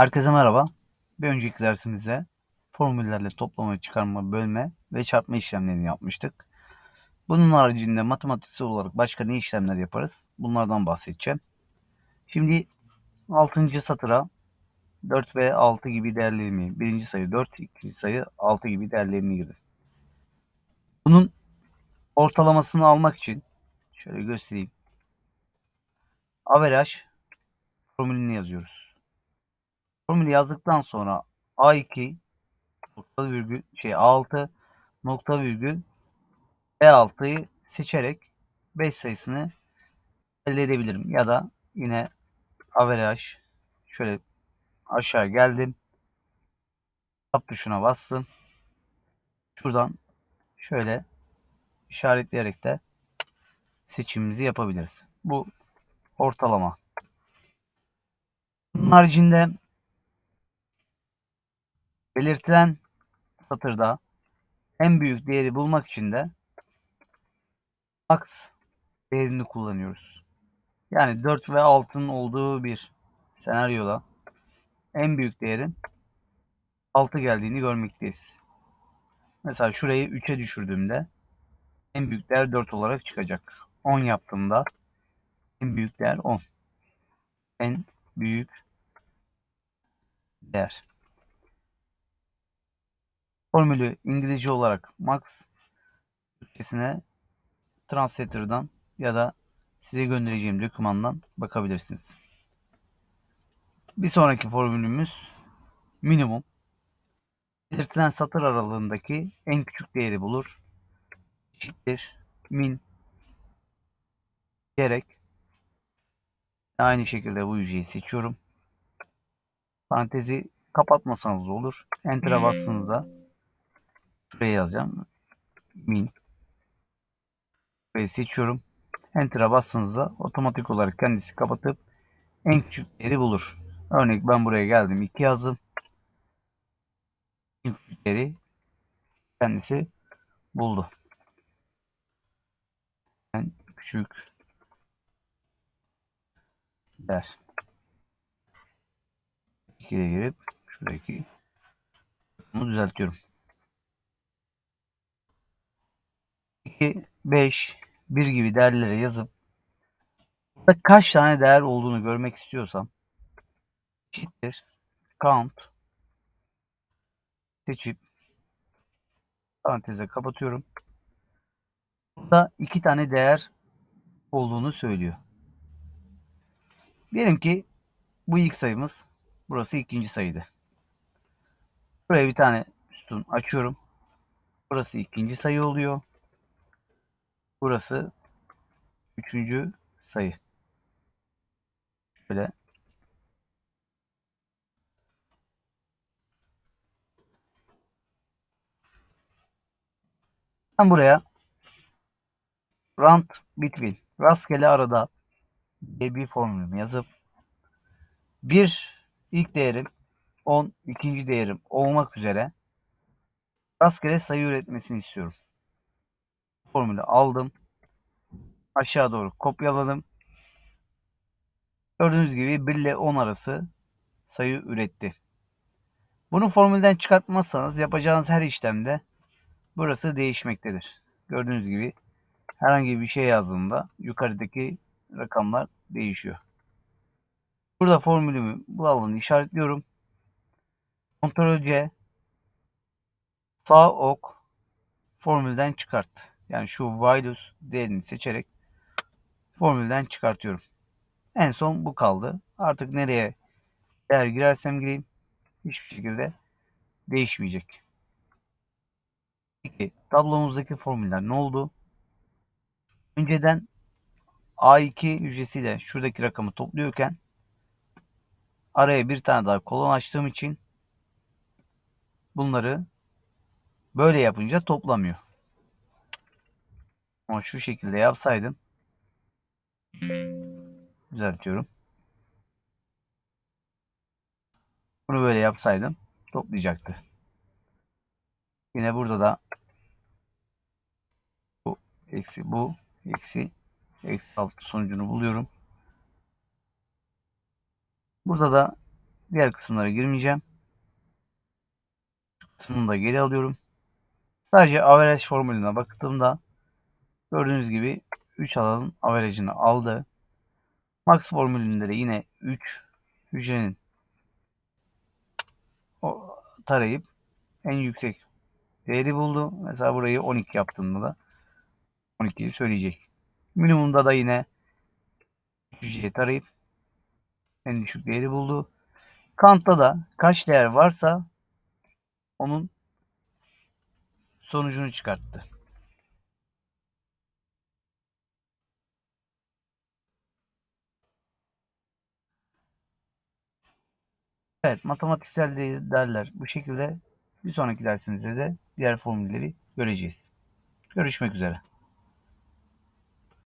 Herkese merhaba. Bir önceki dersimizde formüllerle toplama, çıkarma, bölme ve çarpma işlemlerini yapmıştık. Bunun haricinde matematiksel olarak başka ne işlemler yaparız? Bunlardan bahsedeceğim. Şimdi 6. satıra 4 ve 6 gibi değerlerimi, birinci sayı 4, ikinci sayı 6 gibi değerlerini girdim. Bunun ortalamasını almak için şöyle göstereyim. Average formülünü yazıyoruz. Formülü yazdıktan sonra A2 nokta virgül şey A6 nokta virgül B6'yı seçerek 5 sayısını elde edebilirim. Ya da yine average şöyle aşağı geldim. Tab tuşuna bastım. Şuradan şöyle işaretleyerek de seçimimizi yapabiliriz. Bu ortalama. Bunun haricinde belirtilen satırda en büyük değeri bulmak için de max değerini kullanıyoruz. Yani 4 ve 6'nın olduğu bir senaryoda en büyük değerin 6 geldiğini görmekteyiz. Mesela şurayı 3'e düşürdüğümde en büyük değer 4 olarak çıkacak. 10 yaptığımda en büyük değer 10. En büyük değer. Formülü İngilizce olarak max Türkçesine Translator'dan ya da size göndereceğim dokümandan bakabilirsiniz. Bir sonraki formülümüz minimum. Belirtilen satır aralığındaki en küçük değeri bulur. Eşittir min gerek aynı şekilde bu yüceyi seçiyorum. Parantezi kapatmasanız da olur. Enter'a bastığınızda şuraya yazacağım. Min Burayı seçiyorum. Enter'a bastığınızda otomatik olarak kendisi kapatıp en küçük değeri bulur. Örnek ben buraya geldim 2 yazdım. En küçük değeri kendisi buldu. En küçük değer. 2'ye girip şuradaki bunu düzeltiyorum. 2, 5, 1 gibi değerlere yazıp burada kaç tane değer olduğunu görmek istiyorsam eşittir count seçip paranteze kapatıyorum. Burada iki tane değer olduğunu söylüyor. Diyelim ki bu ilk sayımız burası ikinci sayıydı. Buraya bir tane sütun açıyorum. Burası ikinci sayı oluyor. Burası üçüncü sayı. Şöyle ben buraya rand between rastgele arada diye bir formülümü yazıp bir ilk değerim 10 ikinci değerim olmak üzere rastgele sayı üretmesini istiyorum. Formülü aldım. Aşağı doğru kopyaladım. Gördüğünüz gibi 1 ile 10 arası sayı üretti. Bunu formülden çıkartmazsanız yapacağınız her işlemde burası değişmektedir. Gördüğünüz gibi herhangi bir şey yazdığımda yukarıdaki rakamlar değişiyor. Burada formülümü bu alanı işaretliyorum. Ctrl C sağ ok formülden çıkart. Yani şu values değerini seçerek formülden çıkartıyorum. En son bu kaldı. Artık nereye değer girersem gireyim hiçbir şekilde değişmeyecek. Peki tablomuzdaki formüller ne oldu? Önceden A2 hücresiyle şuradaki rakamı topluyorken araya bir tane daha kolon açtığım için bunları böyle yapınca toplamıyor. Ama şu şekilde yapsaydım düzeltiyorum. Bunu böyle yapsaydım toplayacaktı. Yine burada da bu eksi bu eksi eksi altı sonucunu buluyorum. Burada da Diğer kısımlara girmeyeceğim. Kısmını da geri alıyorum. Sadece average formülüne baktığımda gördüğünüz gibi 3 alanın average'ını aldı. Max formülünde de yine 3 hücrenin o tarayıp en yüksek değeri buldu. Mesela burayı 12 yaptığımda da 12'yi söyleyecek. Minimumda da yine hücreyi tarayıp en düşük değeri buldu. Kant'ta da kaç değer varsa onun sonucunu çıkarttı. Evet, matematiksel değerler bu şekilde. Bir sonraki dersimizde de diğer formülleri göreceğiz. Görüşmek üzere.